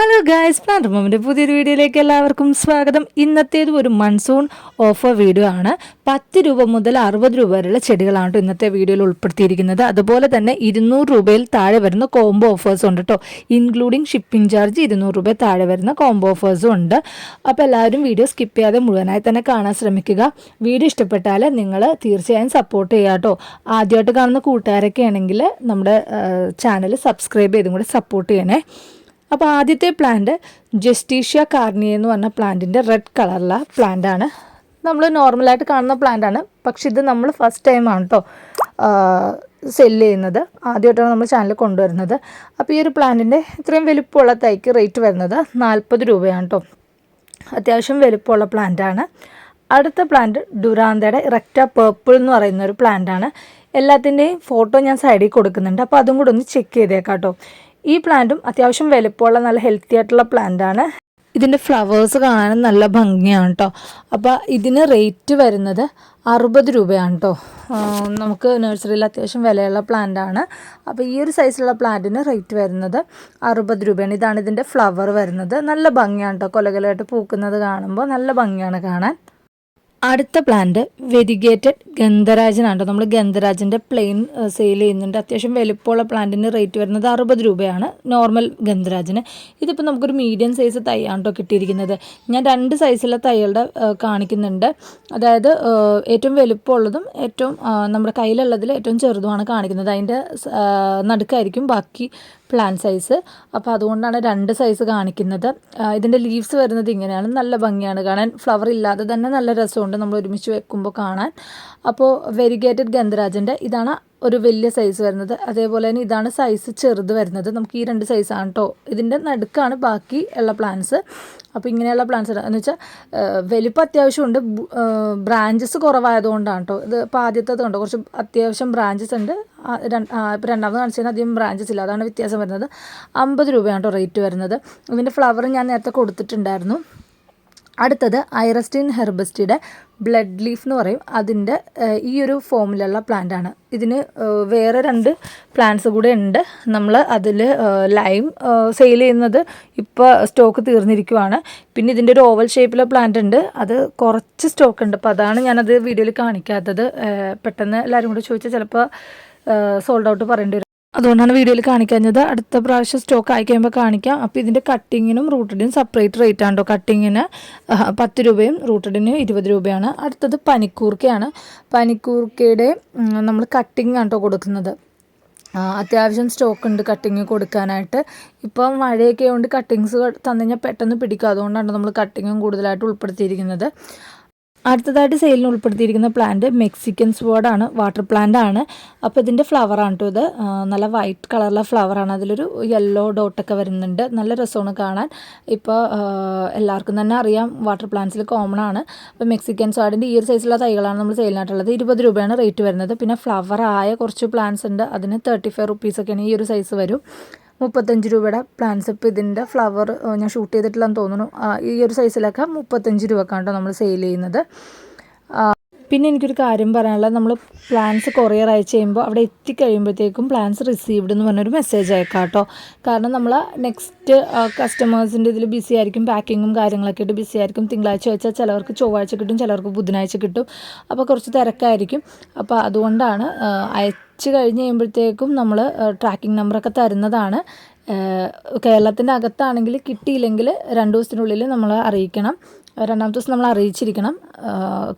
Hello guys plant പുതിയൊരു വീഡിയോയിലേക്ക് എല്ലാവർക്കും സ്വാഗതം. ഇന്നത്തേത് ഒരു മൺസൂൺ ഓഫർ വീഡിയോ ആണ്. പത്ത് രൂപ മുതൽ അറുപത് രൂപ വരെയുള്ള ചെടികളാണ് കേട്ടോ ഇന്നത്തെ വീഡിയോയിൽ ഉൾപ്പെടുത്തിയിരിക്കുന്നത്. അതുപോലെ തന്നെ ഇരുന്നൂറ് രൂപയിൽ താഴെ വരുന്ന കോംബോ ഓഫേഴ്സ് ഉണ്ട് കേട്ടോ. ഇൻക്ലൂഡിങ് ഷിപ്പിംഗ് ചാർജ് ഇരുന്നൂറ് രൂപ താഴെ വരുന്ന കോംബോ ഓഫേഴ്സും ഉണ്ട്. അപ്പോൾ എല്ലാവരും വീഡിയോ സ്കിപ്പ് ചെയ്യാതെ മുഴുവനായി തന്നെ കാണാൻ ശ്രമിക്കുക. വീഡിയോ ഇഷ്ടപ്പെട്ടാൽ നിങ്ങൾ തീർച്ചയായും സപ്പോർട്ട് ചെയ്യുക കേട്ടോ. ആദ്യമായിട്ട് കാണുന്ന കൂട്ടുകാരൊക്കെ ആണെങ്കിൽ നമ്മുടെ ചാനൽ സബ്സ്ക്രൈബ് ചെയ്തും കൂടെ സപ്പോർട്ട് ചെയ്യണേ. അപ്പോൾ ആദ്യത്തെ പ്ലാന്റ് ജസ്റ്റീഷ്യ കാർണിയ എന്ന് പറഞ്ഞ പ്ലാന്റിന്റെ റെഡ് കളറുള്ള പ്ലാന്റാണ് നമ്മൾ നോർമലായിട്ട് കാണുന്ന പ്ലാന്റാണ് പക്ഷെ ഇത് നമ്മൾ ഫസ്റ്റ് ടൈമാണ് കേട്ടോ സെല്ല് ചെയ്യുന്നത്. ആദ്യമായിട്ടാണ് നമ്മൾ ചാനലിൽ കൊണ്ടുവരുന്നത്. അപ്പോൾ ഈ ഒരു പ്ലാന്റിന്റെ ഇത്രയും വലുപ്പമുള്ള തൈക്ക് റേറ്റ് വരുന്നത് നാൽപ്പത് രൂപയാണ് കേട്ടോ അത്യാവശ്യം വലുപ്പമുള്ള പ്ലാന്റാണ് അടുത്ത പ്ലാന്റ് ഡുരാന്തയുടെ ഇറക്റ്റ പേർപ്പിൾ എന്ന് പറയുന്ന ഒരു പ്ലാന്റാണ് എല്ലാത്തിന്റെയും ഫോട്ടോ ഞാൻ സൈഡിൽ കൊടുക്കുന്നുണ്ട്. അപ്പോൾ അതും കൂടെ ഒന്ന് ചെക്ക് ചെയ്തേക്കാം കേട്ടോ ഈ പ്ലാന്റും അത്യാവശ്യം വലുപ്പമുള്ള നല്ല ഹെൽത്തി ആയിട്ടുള്ള പ്ലാന്റ് ആണ്. ഇതിന്റെ ഫ്ലവേഴ്സ് കാണാനും നല്ല ഭംഗിയാണ് കേട്ടോ അപ്പോൾ ഇതിന് റേറ്റ് വരുന്നത് അറുപത് രൂപയാണ് കേട്ടോ നമുക്ക് നഴ്സറിയിൽ അത്യാവശ്യം വിലയുള്ള പ്ലാന്റ് ആണ്. അപ്പോൾ ഈ ഒരു സൈസിലുള്ള പ്ലാന്റിന് റേറ്റ് വരുന്നത് അറുപത് രൂപയാണ്. ഇതാണ് ഇതിന്റെ ഫ്ലവർ വരുന്നത്. നല്ല ഭംഗിയാണ് കേട്ടോ കൊലകലായിട്ട് പൂക്കുന്നത് കാണുമ്പോൾ നല്ല ഭംഗിയാണ് കാണാൻ. അടുത്ത പ്ലാന്റ് വെരിഗേറ്റഡ് ഗന്ധരാജനാണ്. നമ്മൾ ഗന്ധരാജന്റെ പ്ലെയിൻ സെയിൽ ചെയ്യുന്നുണ്ട്. അത്യാവശ്യം വലിപ്പമുള്ള പ്ലാന്റിന് റേറ്റ് വരുന്നത് അറുപത് രൂപയാണ് നോർമൽ ഗന്ധരാജന്. ഇതിപ്പോൾ നമുക്കൊരു മീഡിയം സൈസ് തൈയാണ് കേട്ടോ കിട്ടിയിരിക്കുന്നത്. ഞാൻ രണ്ട് സൈസിലെ തൈകളുടെ കാണിക്കുന്നുണ്ട്. അതായത് ഏറ്റവും വലിപ്പമുള്ളതും ഏറ്റവും നമ്മുടെ കയ്യിലുള്ളതിൽ ഏറ്റവും ചെറുതുമാണ് കാണിക്കുന്നത്. അതിന്റെ നടുക്കായിരിക്കും. ബാക്കി പ്ലാൻ സൈസ് അപ്പോൾ അതുകൊണ്ടാണ് രണ്ട് സൈസ് കാണിക്കുന്നത്. ഇതിന്റെ ലീവ്സ് വരുന്നത് ഇങ്ങനെയാണ്. നല്ല ഭംഗിയാണ് കാണാൻ. ഫ്ലവർ ഇല്ലാതെ തന്നെ നല്ല രസമുണ്ട് നമ്മൾ ഒരുമിച്ച് വെക്കുമ്പോൾ കാണാൻ. അപ്പോൾ വെരിഗേറ്റഡ് ഗന്ധരാജന്റെ ഇതാണ് ഒരു വലിയ സൈസ് വരുന്നത്. അതേപോലെ തന്നെ ഇതാണ് സൈസ് ചെറുത് വരുന്നത്. നമുക്ക് ഈ രണ്ട് സൈസാണ് കേട്ടോ ഇതിന്റെ നടുക്കാണ് ബാക്കി ഉള്ള പ്ലാന്റ്സ് അപ്പോൾ ഇങ്ങനെയുള്ള പ്ലാന്റ്സ് എന്ന് വെച്ചാൽ വലിപ്പം അത്യാവശ്യമുണ്ട്. ബ്രാഞ്ചസ് കുറവായതുകൊണ്ടാണ് കേട്ടോ ഇത് ഇപ്പോൾ ആദ്യത്തേത് കണ്ടോ? കുറച്ച് അത്യാവശ്യം ബ്രാഞ്ചസ് ഉണ്ട്. ഇപ്പോൾ രണ്ടാമത് കാണിച്ചതിന് അധികം ബ്രാഞ്ചസ് ഇല്ല. അതാണ് വ്യത്യാസം വരുന്നത്. അമ്പത് രൂപയാണ് കേട്ടോ റേറ്റ് വരുന്നത്. ഇതിന്റെ ഫ്ലവർ ഞാൻ നേരത്തെ കൊടുത്തിട്ടുണ്ടായിരുന്നു. അടുത്തത് ഐറസ്റ്റിൻ ഹെർബസ്റ്റിയുടെ ബ്ലഡ് ലീഫ് എന്ന് പറയും. അതിന്റെ ഈ ഒരു ഫോമിലുള്ള പ്ലാന്റ് ആണ്. ഇതിന് വേറെ രണ്ട് പ്ലാന്റ്സ് കൂടെ ഉണ്ട്. നമ്മൾ അതിൽ ലൈം സെയിൽ ചെയ്യുന്നത് ഇപ്പോൾ സ്റ്റോക്ക് തീർന്നിരിക്കുവാണ്. പിന്നെ ഇതിന്റെ ഒരു ഓവൽ ഷേപ്പിലെ പ്ലാന്റ് ഉണ്ട്. അത് കുറച്ച് സ്റ്റോക്ക് ഉണ്ട്. അപ്പോൾ അതാണ് ഞാനത് വീഡിയോയിൽ കാണിക്കാത്തത്. പെട്ടെന്ന് എല്ലാവരും കൂടെ ചോദിച്ചാൽ ചിലപ്പോൾ സോൾഡ് ഔട്ട് പറയേണ്ടി വരും. അതുകൊണ്ടാണ് വീഡിയോയിൽ കാണിക്കാഞ്ഞത്. അടുത്ത പ്രാവശ്യം സ്റ്റോക്ക് ആയി കാണിക്കാം. അപ്പോൾ ഇതിന്റെ കട്ടിങ്ങിനും റൂട്ടഡിനും സെപ്പറേറ്റ് റേറ്റ് ആണ് കേട്ടോ കട്ടിങ്ങിന് പത്ത് രൂപയും റൂട്ടഡിന് ഇരുപത് രൂപയാണ്. അടുത്തത് പനിക്കൂർക്കയാണ്. പനിക്കൂർക്കയുടെ നമ്മൾ കട്ടിങ് ആണ് കൊടുക്കുന്നത്. അത്യാവശ്യം സ്റ്റോക്ക് ഉണ്ട് കട്ടിങ് കൊടുക്കാനായിട്ട്. ഇപ്പം മഴയൊക്കെ ആയതുകൊണ്ട് കട്ടിങ്സ് തന്നു കഴിഞ്ഞാൽ പെട്ടെന്ന് പിടിക്കും. അതുകൊണ്ടാണ് നമ്മൾ കട്ടിങ്ങും കൂടുതലായിട്ട് ഉൾപ്പെടുത്തിയിരിക്കുന്നത്. അടുത്തതായിട്ട് സെയിലിന് ഉൾപ്പെടുത്തിയിരിക്കുന്ന പ്ലാന്റ് മെക്സിക്കൻ സ്വേർഡാണ് വാട്ടർ പ്ലാന്റ് ആണ്. അപ്പോൾ ഇതിന്റെ ഫ്ലവറാണ് കേട്ടോ ഇത്. നല്ല വൈറ്റ് കളറിലെ ഫ്ലവറാണ് അതിലൊരു യെല്ലോ ഡോട്ടൊക്കെ വരുന്നുണ്ട്. നല്ല രസമാണ് കാണാൻ. ഇപ്പോൾ എല്ലാവർക്കും തന്നെ അറിയാം വാട്ടർ പ്ലാന്റ്സിൽ കോമൺ ആണ്. അപ്പോൾ മെക്സിക്കൻ സ്വാഡിന്റെ ഈ ഒരു സൈസിലുള്ള തൈകളാണ് നമ്മൾ സെയിലിനായിട്ടുള്ളത് ഇരുപത് രൂപയാണ് റേറ്റ് വരുന്നത്. പിന്നെ ഫ്ലവർ ആയ കുറച്ച് പ്ലാന്റ്സ് ഉണ്ട്. അതിന് തേർട്ടി ഫൈവ് റുപ്പീസൊക്കെയാണ് ഈ ഒരു സൈസ് വരും. മുപ്പത്തഞ്ച് രൂപയുടെ പ്ലാന്റ്സ് ഇപ്പോൾ ഇതിന്റെ ഫ്ലവർ ഞാൻ ഷൂട്ട് ചെയ്തിട്ടില്ലെന്ന് തോന്നുന്നു. ഈ ഒരു സൈസിലൊക്കെ മുപ്പത്തഞ്ച് രൂപക്കാണ്ടോ നമ്മൾ സെയിൽ ചെയ്യുന്നത്. പിന്നെ എനിക്കൊരു കാര്യം പറയാനുള്ളത്. നമ്മൾ പ്ലാൻസ് കൊറിയർ അയച്ചു കഴിയുമ്പോൾ അവിടെ എത്തിക്കഴിയുമ്പോഴത്തേക്കും പ്ലാൻസ് റിസീവ്ഡ് എന്ന് പറഞ്ഞൊരു മെസ്സേജ് അയക്കാം കേട്ടോ കാരണം നമ്മൾ നെക്സ്റ്റ് കസ്റ്റമേഴ്സിന്റെ ഇതിൽ ബിസി ആയിരിക്കും പാക്കിങ്ങും കാര്യങ്ങളൊക്കെ ആയിട്ട് ബിസി ആയിരിക്കും. തിങ്കളാഴ്ച വെച്ചാൽ ചിലവർക്ക് ചൊവ്വാഴ്ച കിട്ടും ചിലവർക്ക് ബുധനാഴ്ച കിട്ടും. അപ്പോൾ കുറച്ച് തിരക്കായിരിക്കും. അപ്പോൾ അതുകൊണ്ടാണ് അയച്ചു കഴിഞ്ഞ് കഴിയുമ്പോഴത്തേക്കും നമ്മൾ ട്രാക്കിംഗ് നമ്പറൊക്കെ തരുന്നതാണ്. കേരളത്തിന്റെ അകത്താണെങ്കിൽ കിട്ടിയില്ലെങ്കിൽ രണ്ട് ദിവസത്തിനുള്ളിൽ നമ്മൾ അറിയിക്കണം. രണ്ടാമത്തെ ദിവസം നമ്മൾ അറിയിച്ചിരിക്കണം.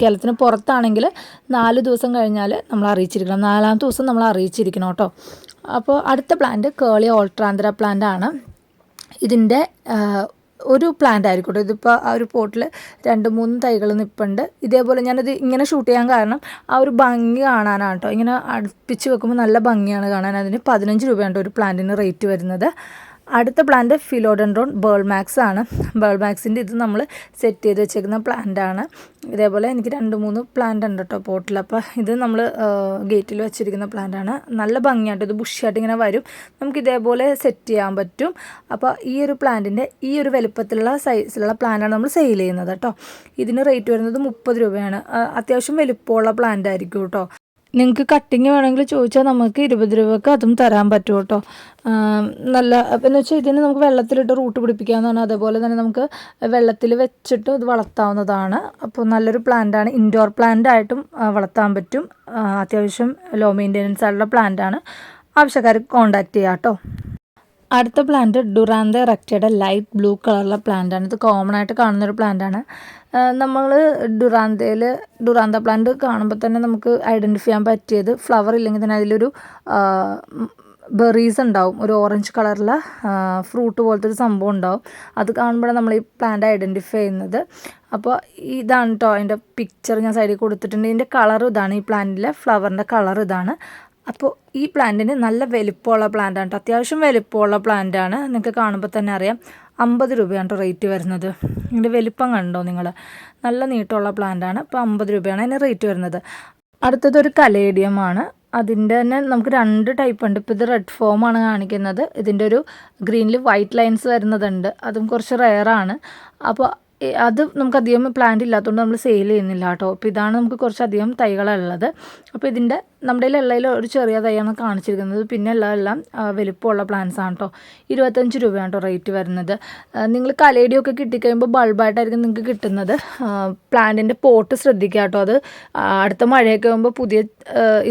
കേരളത്തിന് പുറത്താണെങ്കിൽ നാല് ദിവസം കഴിഞ്ഞാൽ നമ്മൾ അറിയിച്ചിരിക്കണം. നാലാമത്തെ ദിവസം നമ്മൾ അറിയിച്ചിരിക്കണം കേട്ടോ. അപ്പോൾ അടുത്ത പ്ലാന്റ് കേളി ഓൾട്രാന്തര പ്ലാന്റ് ആണ്. ഇതിന്റെ ഒരു പ്ലാന്റ് ആയിരിക്കട്ടെ. ഇതിപ്പോൾ ആ ഒരു പോട്ടിൽ രണ്ട് മൂന്ന് തൈകൾ നിൽപ്പുണ്ട് ഇതേപോലെ ഞാനത് ഇങ്ങനെ ഷൂട്ട് ചെയ്യാൻ കാരണം ആ ഒരു ഭംഗി കാണാനാണ് കേട്ടോ ഇങ്ങനെ അടുപ്പിച്ച് വെക്കുമ്പോൾ നല്ല ഭംഗിയാണ് കാണാൻ. അതിന് പതിനഞ്ച് രൂപയാണ് ഒരു പ്ലാന്റിന് റേറ്റ് വരുന്നത്. അടുത്ത പ്ലാന്റ് ഫിലോഡൻഡ്രോൺ ബേൾമാക്സ് ആണ്. ബേൾമാക്സിന്റെ ഇത് നമ്മൾ സെറ്റ് ചെയ്ത് വെച്ചേക്കുന്ന പ്ലാന്റ് ആണ്. ഇതേപോലെ എനിക്ക് രണ്ട് മൂന്ന് പ്ലാന്റ് ഉണ്ട് കേട്ടോ പോട്ടിൽ അപ്പോൾ ഇത് നമ്മൾ ഗേറ്റിൽ വെച്ചിരിക്കുന്ന പ്ലാന്റ് ആണ്. നല്ല ഭംഗിയായിട്ട് ഇത് ബുഷിയായിട്ട് ഇങ്ങനെ വരും. നമുക്ക് ഇതേപോലെ സെറ്റ് ചെയ്യാൻ പറ്റും. അപ്പോൾ ഈ ഒരു പ്ലാന്റിന്റെ ഈ ഒരു വലുപ്പത്തിലുള്ള സൈസിലുള്ള പ്ലാന്റാണ് നമ്മൾ സെയിൽ ചെയ്യുന്നത് കേട്ടോ ഇതിന് റേറ്റ് വരുന്നത് മുപ്പത് രൂപയാണ്. അത്യാവശ്യം വലുപ്പമുള്ള പ്ലാന്റ് ആയിരിക്കും കേട്ടോ നിങ്ങൾക്ക് കട്ടിങ് വേണമെങ്കിൽ ചോദിച്ചാൽ നമുക്ക് ഇരുപത് രൂപക്ക് അതും തരാൻ പറ്റും കേട്ടോ. നല്ല എന്ന് വെച്ചാൽ ഇതിന് നമുക്ക് വെള്ളത്തിലിട്ട് റൂട്ട് പിടിപ്പിക്കാവുന്നതാണ്. അതേപോലെ തന്നെ നമുക്ക് വെള്ളത്തിൽ വെച്ചിട്ട് ഇത് വളർത്താവുന്നതാണ്. അപ്പോൾ നല്ലൊരു പ്ലാന്റാണ് ഇൻഡോർ പ്ലാന്റ് ആയിട്ടും വളർത്താൻ പറ്റും. അത്യാവശ്യം ലോ മെയിന്റെനൻസ് ആയിട്ടുള്ള പ്ലാന്റാണ് ആവശ്യക്കാർ കോണ്ടാക്ട് ചെയ്യാം കേട്ടോ. അടുത്ത പ്ലാന്റ് ഡുറാന്ത റക്റ്റയുടെ ലൈറ്റ് ബ്ലൂ കളറുള്ള പ്ലാന്റാണ് ഇത് കോമൺ ആയിട്ട് കാണുന്ന ഒരു പ്ലാന്റ് ആണ് നമ്മൾ ഡുറാന്തയിൽ ഡുറാന്ത പ്ലാന്റ് കാണുമ്പോൾ തന്നെ നമുക്ക് ഐഡന്റിഫൈ ചെയ്യാൻ പറ്റിയത് ഫ്ലവർ ഇല്ലെങ്കിൽ തന്നെ അതിലൊരു ബെറീസ് ഉണ്ടാവും. ഒരു ഓറഞ്ച് കളറിലെ ഫ്രൂട്ട് പോലത്തെ ഒരു സംഭവം ഉണ്ടാവും. അത് കാണുമ്പോഴാണ് നമ്മൾ ഈ പ്ലാന്റ് ഐഡന്റിഫൈ ചെയ്യുന്നത്. അപ്പോൾ ഇതാണ് കേട്ടോ അതിന്റെ പിക്ചർ ഞാൻ സൈഡിൽ കൊടുത്തിട്ടുണ്ട്. ഇതിന്റെ കളർ ഇതാണ് ഈ പ്ലാന്റിലെ ഫ്ലവറിന്റെ കളർ ഇതാണ്. അപ്പോൾ ഈ പ്ലാന്റിന് നല്ല വലിപ്പമുള്ള പ്ലാന്റാണ് കേട്ടോ അത്യാവശ്യം വലിപ്പമുള്ള പ്ലാന്റ് ആണ് നിങ്ങൾക്ക് കാണുമ്പോൾ തന്നെ അറിയാം. അമ്പത് രൂപയാണ് കേട്ടോ റേറ്റ് വരുന്നത്. ഇതിന്റെ വലിപ്പം കണ്ടോ നിങ്ങൾ നല്ല നീട്ടമുള്ള പ്ലാന്റാണ്. അപ്പോൾ അമ്പത് രൂപയാണ് അതിന് റേറ്റ് വരുന്നത്. അടുത്തത് ഒരു കലേഡിയമാണ്. അതിന്റെ തന്നെ നമുക്ക് രണ്ട് ടൈപ്പ് ഉണ്ട്. ഇപ്പോൾ ഇത് റെഡ് ഫോമാണ് കാണിക്കുന്നത്. ഇതിന്റെ ഒരു ഗ്രീനിൽ വൈറ്റ് ലൈൻസ് വരുന്നതുണ്ട് അതും കുറച്ച് റെയറാണ് അപ്പോൾ അത് നമുക്കധികം പ്ലാന്റ് ഇല്ലാത്തതുകൊണ്ട് നമ്മൾ സെയിൽ ചെയ്യുന്നില്ല കേട്ടോ. അപ്പോൾ ഇതാണ് നമുക്ക് കുറച്ചധികം തൈകളുള്ളത്. അപ്പോൾ ഇതിന്റെ നമ്മുടെ ഉള്ളതിൽ ഒരു ചെറിയ തൈയാണ് കാണിച്ചിരിക്കുന്നത്. പിന്നെ എല്ലാം എല്ലാം വലിപ്പമുള്ള പ്ലാന്റ്സ് ആണ് കേട്ടോ ഇരുപത്തഞ്ച് രൂപയാണ് കേട്ടോ റേറ്റ് വരുന്നത്. നിങ്ങൾ കലേടിയൊക്കെ കിട്ടിക്കഴിയുമ്പോൾ ബൾബായിട്ടായിരിക്കും നിങ്ങൾക്ക് കിട്ടുന്നത്. പ്ലാന്റിന്റെ പോട്ട് ശ്രദ്ധിക്കുക കേട്ടോ. അത് അടുത്ത മഴയൊക്കെ ആകുമ്പോൾ പുതിയ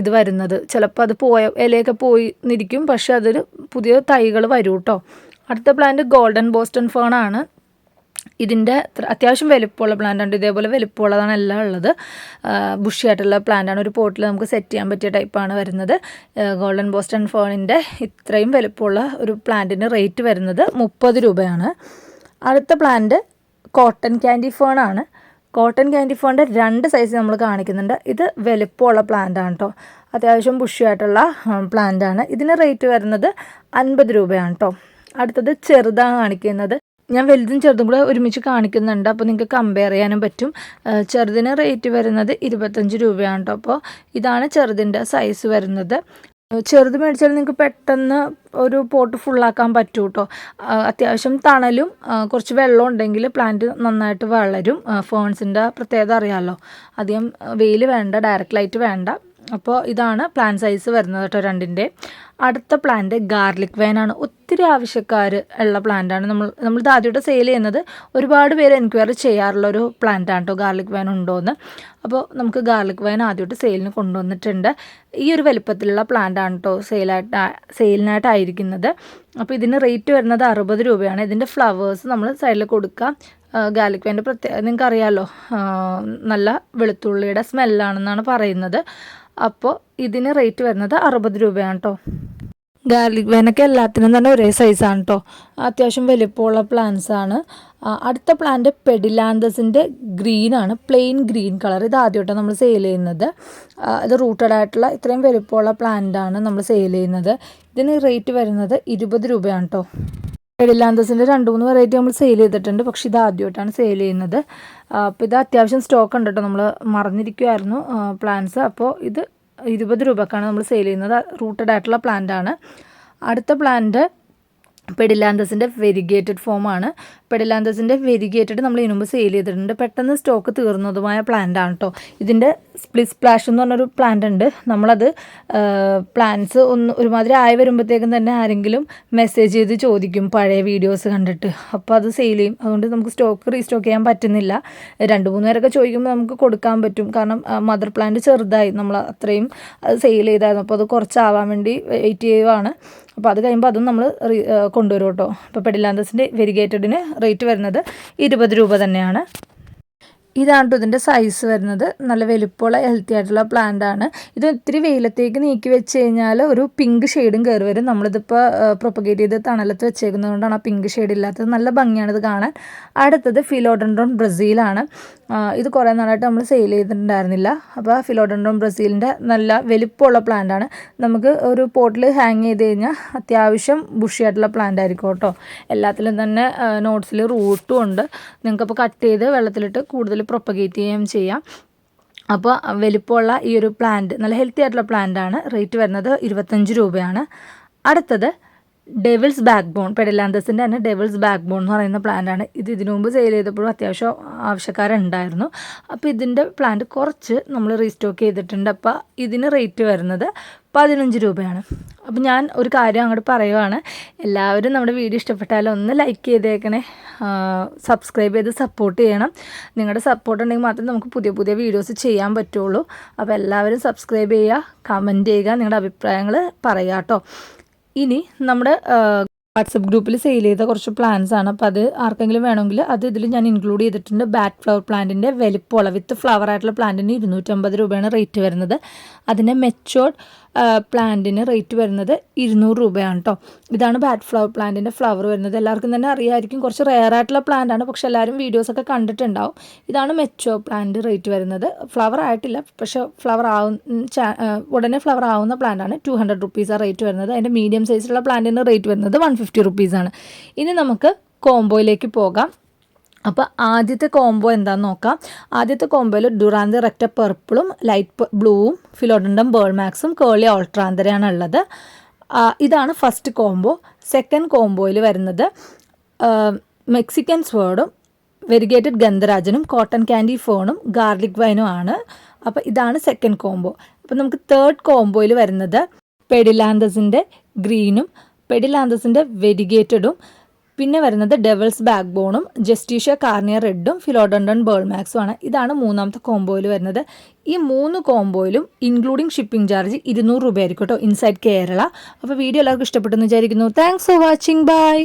ഇത് വരുന്നത്. ചിലപ്പോൾ അത് പോയ ഇലയൊക്കെ പോയി നിരിക്കും. പക്ഷേ അതൊരു പുതിയ തൈകൾ വരും കേട്ടോ അടുത്ത പ്ലാന്റ് ഗോൾഡൻ ബോസ്റ്റൺ ഫേൺ ആണ്. ഇതിന്റെ അത്യാവശ്യം വലിപ്പമുള്ള ഉണ്ട്. ഇതേപോലെ വലിപ്പമുള്ളതാണ് എല്ലാം ഉള്ളത്. ബുഷി ആയിട്ടുള്ള പ്ലാന്റാണ് ഒരു പോട്ടിൽ നമുക്ക് സെറ്റ് ചെയ്യാൻ പറ്റിയ ടൈപ്പാണ് വരുന്നത്. ഗോൾഡൻ ബോസ്റ്റൺ ഫോണിന്റെ ഇത്രയും വലിപ്പമുള്ള ഒരു പ്ലാന്റിന് റേറ്റ് വരുന്നത് മുപ്പത് രൂപയാണ്. അടുത്ത പ്ലാന്റ് കോട്ടൺ ക്യാൻഡി ഫേണാണ് കോട്ടൺ ക്യാൻഡി ഫോണിന്റെ രണ്ട് സൈസ് നമ്മൾ കാണിക്കുന്നുണ്ട്. ഇത് വലിപ്പമുള്ള പ്ലാന്റാണ് കേട്ടോ അത്യാവശ്യം ബുഷിയായിട്ടുള്ള പ്ലാന്റാണ് ഇതിന് റേറ്റ് വരുന്നത് അൻപത് രൂപയാണ് കേട്ടോ അടുത്തത് ചെറുതാണ് കാണിക്കുന്നത്. ഞാൻ വലുതും ചെറുതും കൂടെ ഒരുമിച്ച് കാണിക്കുന്നുണ്ട്. അപ്പോൾ നിങ്ങൾക്ക് കമ്പയർ ചെയ്യാനും പറ്റും. ചെറുതിന് റേറ്റ് വരുന്നത് ഇരുപത്തഞ്ച് രൂപയാണ് കേട്ടോ അപ്പോൾ ഇതാണ് ചെറുതിന്റെ സൈസ് വരുന്നത്. ചെറുത് മേടിച്ചാൽ നിങ്ങൾക്ക് പെട്ടെന്ന് ഒരു പോട്ട് ഫുള്ളാക്കാൻ പറ്റും കേട്ടോ അത്യാവശ്യം തണലും കുറച്ച് വെള്ളം ഉണ്ടെങ്കിൽ പ്ലാന്റ് നന്നായിട്ട് വളരും. ഫോൺസിന്റെ പ്രത്യേകത അറിയാമല്ലോ അധികം വെയിൽ വേണ്ട ഡയറക്റ്റ് ലൈറ്റ് വേണ്ട. അപ്പോൾ ഇതാണ് പ്ലാൻ സൈസ് വരുന്നത് കേട്ടോ രണ്ടിന്റെ അടുത്ത പ്ലാന്റ് ഗാർലിക് വൈനാണ് ഒത്തിരി ആവശ്യക്കാർ ഉള്ള പ്ലാന്റാണ് നമ്മൾ നമ്മൾ ആദ്യമായിട്ട് സെയിൽ ചെയ്യുന്നത് ഒരുപാട് പേര് എൻക്വയറി ചെയ്യാറുള്ള ഒരു പ്ലാന്റാണ് കേട്ടോ ഗാർലിക് വൈൻ ഉണ്ടോയെന്ന് അപ്പോൾ നമുക്ക് ഗാർലിക് വൈൻ ആദ്യമായിട്ട് സെയിലിന് കൊണ്ടുവന്നിട്ടുണ്ട്. ഈ ഒരു വലിപ്പത്തിലുള്ള പ്ലാന്റാണ് കേട്ടോ സെയിലായിട്ട് സെയിലിനായിട്ടായിരിക്കുന്നത് അപ്പോൾ ഇതിന് റേറ്റ് വരുന്നത് അറുപത് രൂപയാണ്. ഇതിന്റെ ഫ്ലവേഴ്സ് നമ്മൾ സൈഡിൽ കൊടുക്കാം ഗാർലിക് വൈന്റെ പ്രത്യേക നിങ്ങൾക്കറിയാമല്ലോ നല്ല വെളുത്തുള്ളിയുടെ സ്മെല്ലാണെന്നാണ് പറയുന്നത്. അപ്പോൾ ഇതിന് റേറ്റ് വരുന്നത് അറുപത് രൂപയാണ് കേട്ടോ ഗാർലിക് വേനക്ക എല്ലാത്തിനും തന്നെ ഒരേ സൈസാണ് കേട്ടോ അത്യാവശ്യം വലിപ്പമുള്ള പ്ലാന്റ്സ് ആണ്. അടുത്ത പ്ലാന്റ് പെഡിലാന്തസിന്റെ ഗ്രീനാണ് പ്ലെയിൻ ഗ്രീൻ കളർ ഇത് ആദ്യമായിട്ടാണ് നമ്മൾ സെയിൽ ചെയ്യുന്നത്. ഇത് റൂട്ടഡ് ആയിട്ടുള്ള ഇത്രയും വലിപ്പമുള്ള പ്ലാന്റാണ് നമ്മൾ സെയിൽ ചെയ്യുന്നത്. ഇതിന് റേറ്റ് വരുന്നത് ഇരുപത് രൂപയാണ് കേട്ടോ പെഡിലാന്തസിന്റെ രണ്ട് മൂന്ന് വെറൈറ്റി നമ്മൾ സെയിൽ ചെയ്തിട്ടുണ്ട്. പക്ഷെ ഇത് ആദ്യമായിട്ടാണ് സെയിൽ ചെയ്യുന്നത്. അപ്പോൾ ഇത് അത്യാവശ്യം സ്റ്റോക്ക് ഉണ്ട് കേട്ടോ നമ്മൾ മറന്നിരിക്കുമായിരുന്നു പ്ലാന്റ്സ് അപ്പോൾ ഇത് ഇരുപത് രൂപക്കാണ് നമ്മൾ സെയിൽ ചെയ്യുന്നത്. റൂട്ടഡ് ആയിട്ടുള്ള പ്ലാന്റ് ആണ്. അടുത്ത പ്ലാന്റ് പെഡിലാന്തസിന്റെ വെരിഗേറ്റഡ് ഫോമാണ് പെഡിലാന്തസിന്റെ വെരിഗേറ്റഡ് നമ്മൾ ഇനുമ്പ് സെയിൽ ചെയ്തിട്ടുണ്ട്. പെട്ടെന്ന് സ്റ്റോക്ക് തീർന്നതുമായ പ്ലാന്റ് ആണ് കേട്ടോ ഇതിന്റെ സ്പ്ലിറ്റ് സ്പ്ലാഷ് എന്ന് പറഞ്ഞൊരു പ്ലാന്റ് ഉണ്ട്. നമ്മളത് പ്ലാന്റ്സ് ഒന്ന് ഒരുമാതിരി ആയി വരുമ്പോഴത്തേക്കും തന്നെ ആരെങ്കിലും മെസ്സേജ് ചെയ്ത് ചോദിക്കും പഴയ വീഡിയോസ് കണ്ടിട്ട്. അപ്പോൾ അത് സെയിൽ ചെയ്യും. അതുകൊണ്ട് നമുക്ക് സ്റ്റോക്ക് റീസ്റ്റോക്ക് ചെയ്യാൻ പറ്റുന്നില്ല. രണ്ട് മൂന്ന് പേരൊക്കെ ചോദിക്കുമ്പോൾ നമുക്ക് കൊടുക്കാൻ പറ്റും. കാരണം മദർ പ്ലാന്റ് ചെറുതായി. നമ്മൾ അത്രയും സെയിൽ ചെയ്തായിരുന്നു. അപ്പോൾ അത് കുറച്ചാവാൻ വേണ്ടി വെയിറ്റ് ചെയ്യുവാണ്. അപ്പോൾ അത് കഴിയുമ്പോൾ അതും നമ്മൾ കൊണ്ടുവരും കേട്ടോ അപ്പോൾ പെഡിലാന്തസിന്റെ വെരിഗേറ്റഡിന് റേറ്റ് വരുന്നത് ഇരുപത് രൂപ തന്നെയാണ്. ഇതാണ് ഇതിന്റെ സൈസ് വരുന്നത്. നല്ല വലുപ്പമുള്ള ഹെൽത്തി ആയിട്ടുള്ള പ്ലാന്റ് ആണ്. ഇത് ഒത്തിരി വെയിലത്തേക്ക് നീക്കി വെച്ച് കഴിഞ്ഞാൽ ഒരു പിങ്ക് ഷെയ്ഡും കയറി വരും. നമ്മളിതിപ്പോൾ പ്രൊപ്പഗേറ്റ് ചെയ്ത് തണലത്ത് വെച്ചേക്കുന്നതുകൊണ്ടാണ് ആ പിങ്ക് ഷെയ്ഡ് ഇല്ലാത്തത്. നല്ല ഭംഗിയാണ് ഇത് കാണാൻ. അടുത്തത് ഫിലോഡൻഡ്രോൺ ബ്രസീലാണ് ഇത് കുറേ നാളായിട്ട് നമ്മൾ സെയിൽ ചെയ്തിട്ടുണ്ടായിരുന്നില്ല. അപ്പോൾ ഫിലോഡൻഡ്രോൺ ബ്രസീലിന്റെ നല്ല വലിപ്പമുള്ള പ്ലാന്റ് ആണ്. നമുക്ക് ഒരു പോട്ടിൽ ഹാങ് ചെയ്ത് കഴിഞ്ഞാൽ അത്യാവശ്യം ബുഷിയായിട്ടുള്ള പ്ലാന്റ് ആയിരിക്കും കേട്ടോ. എല്ലാത്തിലും തന്നെ നോട്ട്സിൽ റൂട്ടും ഉണ്ട്. നിങ്ങൾക്കപ്പോൾ കട്ട് ചെയ്ത് വെള്ളത്തിലിട്ട് കൂടുതൽ പ്രൊപ്പഗേറ്റ് ചെയ്യുകയും ചെയ്യാം. അപ്പോൾ വലിപ്പമുള്ള ഈ ഒരു പ്ലാന്റ് നല്ല ഹെൽത്തി ആയിട്ടുള്ള പ്ലാന്റ് ആണ്. റേറ്റ് വരുന്നത് ഇരുപത്തഞ്ച് രൂപയാണ്. അടുത്തത് ഡെവിൾസ് ബാക്ക് ബോൺ പെഡലാന്തസിന്റെ തന്നെ ഡെവിൾസ് ബാക്ക് ബോൺ എന്ന് പറയുന്ന പ്ലാന്റാണ് ഇത് ഇതിനു മുമ്പ് സെയിൽ ചെയ്തപ്പോഴും അത്യാവശ്യം ആവശ്യക്കാരുണ്ടായിരുന്നു. അപ്പോൾ ഇതിന്റെ പ്ലാന്റ് കുറച്ച് നമ്മൾ റീസ്റ്റോക്ക് ചെയ്തിട്ടുണ്ട്. അപ്പോൾ ഇതിന് റേറ്റ് വരുന്നത് പതിനഞ്ച് രൂപയാണ്. അപ്പോൾ ഞാൻ ഒരു കാര്യം അങ്ങോട്ട് പറയുവാണ്. എല്ലാവരും നമ്മുടെ വീഡിയോ ഇഷ്ടപ്പെട്ടാൽ ഒന്ന് ലൈക്ക് ചെയ്തേക്കണേ. സബ്സ്ക്രൈബ് ചെയ്ത് സപ്പോർട്ട് ചെയ്യണം. നിങ്ങളുടെ സപ്പോർട്ട് ഉണ്ടെങ്കിൽ മാത്രമേ നമുക്ക് പുതിയ പുതിയ വീഡിയോസ് ചെയ്യാൻ പറ്റുള്ളൂ. അപ്പോൾ എല്ലാവരും സബ്സ്ക്രൈബ് ചെയ്യുക കമന്റ് ചെയ്യുക നിങ്ങളുടെ അഭിപ്രായങ്ങൾ പറയുക കേട്ടോ. ഇനി നമ്മുടെ വാട്സപ്പ് ഗ്രൂപ്പിൽ സെയിൽ ചെയ്ത കുറച്ച് പ്ലാന്റ്സ് ആണ്. അപ്പോൾ അത് ആർക്കെങ്കിലും വേണമെങ്കിൽ അത് ഇതിൽ ഞാൻ ഇൻക്ലൂഡ് ചെയ്തിട്ടുണ്ട്. ബാറ്റ് ഫ്ലവർ പ്ലാന്റിന്റെ വലിപ്പമുള്ള വിത്ത് ഫ്ലവർ ആയിട്ടുള്ള പ്ലാന്റിന് ഇരുന്നൂറ്റമ്പത് രൂപയാണ് റേറ്റ് വരുന്നത്. അതിന്റെ മെച്ചോർഡ് പ്ലാന്റിന് റേറ്റ് വരുന്നത് ഇരുന്നൂറ് രൂപയാണ് കേട്ടോ ഇതാണ് ബാറ്റ് ഫ്ലവർ പ്ലാന്റിന്റെ ഫ്ലവർ വരുന്നത്. എല്ലാവർക്കും തന്നെ അറിയാമായിരിക്കും കുറച്ച് റെയർ ആയിട്ടുള്ള പ്ലാന്റ് ആണ്. പക്ഷെ എല്ലാവരും വീഡിയോസൊക്കെ കണ്ടിട്ടുണ്ടാവും. ഇതാണ് മെച്ചോ പ്ലാന്റ് റേറ്റ് വരുന്നത്. ഫ്ലവർ ആയിട്ടില്ല. പക്ഷെ ഫ്ലവർ ആവുന്ന ഉടനെ ഫ്ലവർ ആവുന്ന പ്ലാന്റ് ആണ്. ടു ഹൺഡ്രഡ് റുപ്പീസാണ് റേറ്റ് വരുന്നത്. അതിന്റെ മീഡിയം സൈസിലുള്ള പ്ലാന്റിന് റേറ്റ് വരുന്നത് വൺ ഫിഫ്റ്റി റുപ്പീസാണ് ഇനി നമുക്ക് കോംബോയിലേക്ക് പോകാം. അപ്പോൾ ആദ്യത്തെ കോംബോ എന്താണെന്ന് നോക്കാം. ആദ്യത്തെ കോംബോയിൽ ഡുറാന്തി റെക്റ്റ പർപ്പിളും ലൈറ്റ് ബ്ലൂവും ഫിലോഡൻഡം ബേൾമാക്സും കേളി ഓൾട്രാന്തരയാണ് ഉള്ളത് ഇതാണ് ഫസ്റ്റ് കോംബോ സെക്കൻഡ് കോംബോയിൽ വരുന്നത് മെക്സിക്കൻ സ്വേർഡും വെരിഗേറ്റഡ് ഗന്ധരാജനും കോട്ടൺ ക്യാൻഡി ഫോണും ഗാർലിക് വൈനും ആണ്. അപ്പോൾ ഇതാണ് സെക്കൻഡ് കോംബോ അപ്പോൾ നമുക്ക് തേർഡ് കോംബോയിൽ വരുന്നത് പെഡിലാന്തസിന്റെ ഗ്രീനും പെഡിലാന്തസിന്റെ വെരിഗേറ്റഡും പിന്നെ വരുന്നത് ഡെവൽസ് ബാക്ക് ബോണും ജസ്റ്റീഷ്യ കാർണിയർ റെഡും ഫിലോഡണ്ടൺ ബേൾമാക്സും ആണ്. ഇതാണ് മൂന്നാമത്തെ കോംബോയിൽ വരുന്നത്. ഈ മൂന്ന് കോംബോയിലും ഇൻക്ലൂഡിംഗ് ഷിപ്പിംഗ് ചാർജ് ഇരുന്നൂറ് രൂപയായിരിക്കും കേട്ടോ ഇൻസൈഡ് കേരള അപ്പോൾ വീഡിയോ എല്ലാവർക്കും ഇഷ്ടപ്പെട്ടെന്ന് വിചാരിക്കുന്നു. Thanks for watching bye